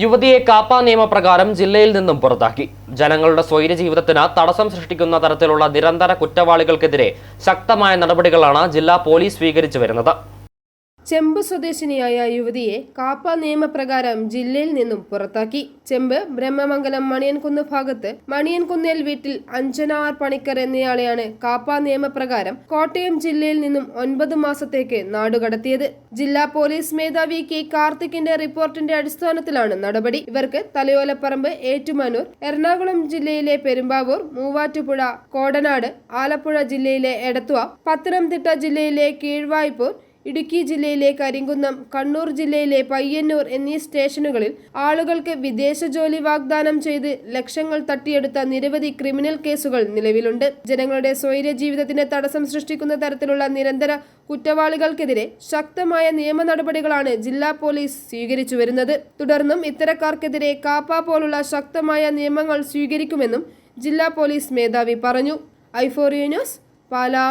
യുവതിയെ കാപ്പ നിയമപ്രകാരം ജില്ലയിൽ നിന്നും പുറത്താക്കി. ജനങ്ങളുടെ സ്വൈര ജീവിതത്തിന് തടസ്സം സൃഷ്ടിക്കുന്ന തരത്തിലുള്ള നിരന്തര കുറ്റവാളികൾക്കെതിരെ ശക്തമായ നടപടികളാണ് ജില്ലാ പോലീസ് സ്വീകരിച്ചു വരുന്നത്. ചെമ്പ് സ്വദേശിനിയായ യുവതിയെ കാപ്പ നിയമപ്രകാരം ജില്ലയിൽ നിന്നും പുറത്താക്കി. ചെമ്പ് ബ്രഹ്മമംഗലം മണിയൻകുന്ന് ഭാഗത്ത് മണിയൻകുന്നേൽ വീട്ടിൽ അഞ്ജന ആർ പണിക്കർ എന്നയാളെയാണ് കാപ്പ നിയമപ്രകാരം കോട്ടയം ജില്ലയിൽ നിന്നും ഒൻപത് മാസത്തേക്ക് നാടുകടത്തിയത്. ജില്ലാ പോലീസ് മേധാവി കെ കാർത്തിക്കിന്റെ റിപ്പോർട്ടിന്റെ അടിസ്ഥാനത്തിലാണ് നടപടി. ഇവർക്ക് തലയോലപ്പറമ്പ് ഏറ്റുമാനൂർ എറണാകുളം ജില്ലയിലെ പെരുമ്പാവൂർ മൂവാറ്റുപുഴ കോടനാട് ആലപ്പുഴ ജില്ലയിലെ എടത്വ പത്തനംതിട്ട ജില്ലയിലെ കീഴ്വായ്പൂർ ഇടുക്കി ജില്ലയിലെ കരിങ്കുന്നം കണ്ണൂർ ജില്ലയിലെ പയ്യന്നൂർ എന്നീ സ്റ്റേഷനുകളിൽ ആളുകൾക്ക് വിദേശ ജോലി വാഗ്ദാനം ചെയ്ത് ലക്ഷങ്ങൾ തട്ടിയെടുത്ത നിരവധി ക്രിമിനൽ കേസുകൾ നിലവിലുണ്ട്. ജനങ്ങളുടെ സ്വൈര്യ ജീവിതത്തിന് തടസ്സം സൃഷ്ടിക്കുന്ന തരത്തിലുള്ള നിരന്തര കുറ്റവാളികൾക്കെതിരെ ശക്തമായ നിയമ നടപടികളാണ് ജില്ലാ പോലീസ് സ്വീകരിച്ചു വരുന്നത് തുടർന്നും ഇത്തരക്കാർക്കെതിരെ കാപ്പ പോലുള്ള ശക്തമായ നിയമങ്ങൾ സ്വീകരിക്കുമെന്നും ജില്ലാ പോലീസ് മേധാവി പറഞ്ഞു. ഐഫോറിയ ന്യൂസ് പാലാ.